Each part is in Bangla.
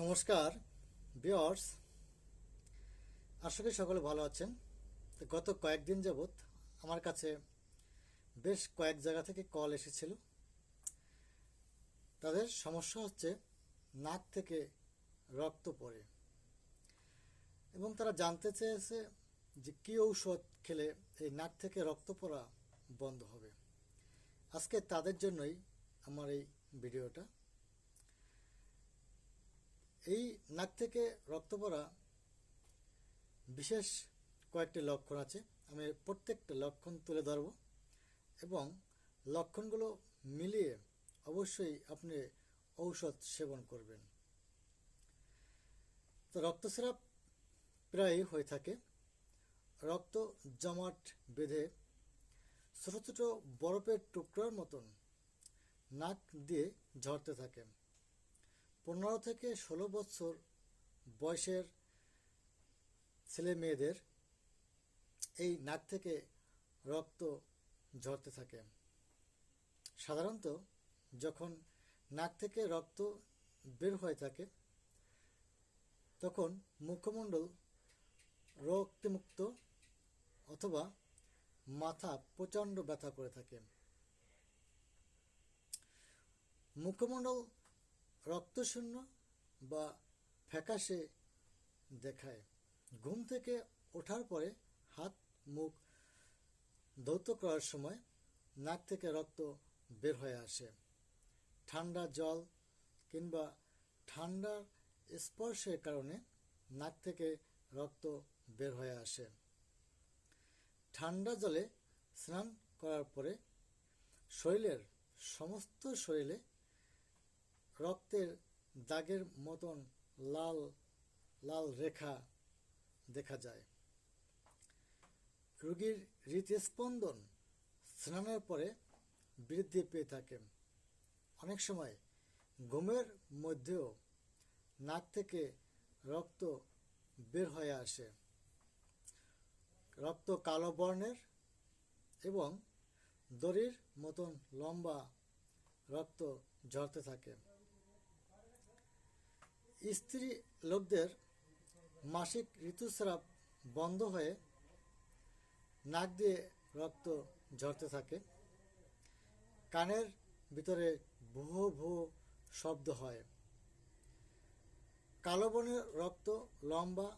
নমস্কার বিয়ার্স আশা করি সকলে ভালো আছেন। তো গত কয়েকদিন যাবৎ আমার কাছে বেশ কয়েক জায়গা থেকে কল এসেছিল। তাদের সমস্যা হচ্ছে নাক থেকে রক্ত পড়ে। এবং তারা জানতে চেয়েছে যে কী ঔষধ খেলে এই নাক থেকে রক্ত পড়া বন্ধ হবে। আজকে তাদের জন্যই আমার এই ভিডিওটা এই নাক থেকে রক্ত পড়া বিশেষ কয়েকটি লক্ষণ আছে। আমি প্রত্যেকটা লক্ষণ তুলে ধরব এবং লক্ষণগুলো মিলিয়ে অবশ্যই আপনি ঔষধ সেবন করবেন। তো রক্তস্রাব প্রায়ই হয়ে থাকে। রক্ত জমাট বেঁধে ছোট ছোট বরফের টুকরার মতন নাক দিয়ে ঝরতে থাকে। পনেরো থেকে ষোলো বছর বয়সের ছেলে মেয়েদের এই নাক থেকে রক্ত ঝরতে থাকে। সাধারণত যখন নাক থেকে রক্ত বের হয়ে থাকে, তখন মুখমণ্ডল রক্তমুক্ত অথবা মাথা প্রচণ্ড ব্যথা করে থাকে। মুখমণ্ডল রক্তশূন্য বা ফ্যাকাশে দেখায়। ঘুম থেকে ওঠার পরে হাত, মুখ ধৌত করার সময় নাক থেকে রক্ত বের হয়ে আসে। ঠান্ডা জল কিংবা ঠান্ডার স্পর্শের কারণে নাক থেকে রক্ত বের হয়ে আসে। ঠান্ডা জলে স্নান করার পরে শরীরের সমস্ত শরীরে রক্তের দাগের মতন লাল লাল রেখা দেখা যায়। রোগীর হৃদস্পন্দন স্নানের পরে বৃদ্ধি পেয়ে থাকে। অনেক সময় ঘুমের মধ্যেও নাক থেকে রক্ত বের হয়ে আসে। রক্ত কালো বর্ণের এবং দড়ির মতন লম্বা রক্ত ঝরতে থাকে। স্ত্রী লোকদের মাসিক ঋতুস্রাব বন্ধ হয়ে নাক দিয়ে রক্ত ঝরতে থাকে। কানের ভিতরে ভুয়ো ভুয়ো শব্দ হয়। কালো বনের রক্ত লম্বা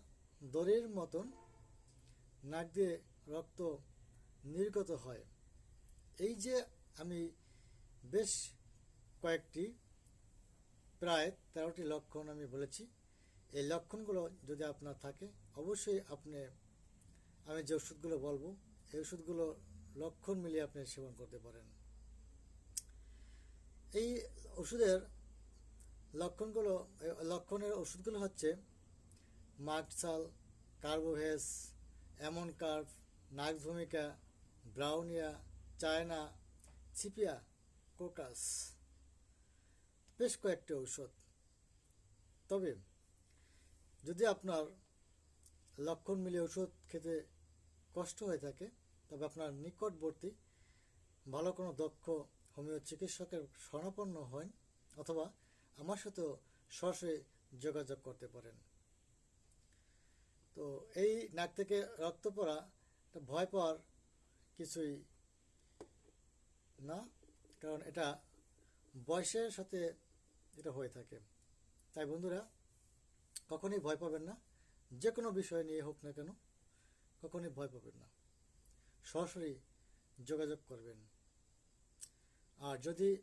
দড়ির মতন নাক দিয়ে রক্ত নির্গত হয়। এই যে আমি বেশ কয়েকটি প্রায় তেরোটি লক্ষণ আমি বলেছি। এই লক্ষণগুলো যদি আপনার থাকে, অবশ্যই আপনি, আমি যে ওষুধগুলো বলব, এই ওষুধগুলো লক্ষণ মিলিয়ে আপনি সেবন করতে পারেন। এই ওষুধের লক্ষণগুলো লক্ষণের ওষুধগুলো হচ্ছে মার্কসাল কার্বোভেস অ্যামন কার্ভ নাক ভূমিকা ব্রাউনিয়া, চায়না, চিপিয়া, কোকাস। বেশ কয়েকটি ঔষধ। তবে যদি আপনার লক্ষণ মিলিয়ে ওষুধ খেতে কষ্ট হয়ে থাকে, তবে আপনার নিকটবর্তী ভালো কোনো দক্ষ হোমিও চিকিৎসকের শরণাপন্ন হন অথবা আমার সাথেও সরাসরি যোগাযোগ করতে পারেন। তো এই নাক থেকে রক্ত পড়া ভয় পাওয়ার কিছুই না, কারণ এটা বয়সের সাথে এটা হয়ে থাকে। তাই বন্ধুরা, কখনোই ভয় পাবেন না। যে কোনো বিষয় নিয়ে হোক না কেন, কখনোই ভয় পাবেন না। সরাসরি যোগাযোগ করবেন। আর যদি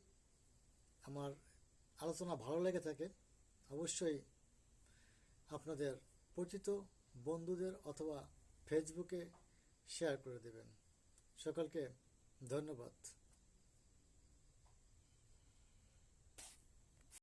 আমার আলোচনা ভালো লেগে থাকে, অবশ্যই আপনাদের পরিচিত বন্ধুদের অথবা ফেসবুকে শেয়ার করে দেবেন। সকলকে ধন্যবাদ।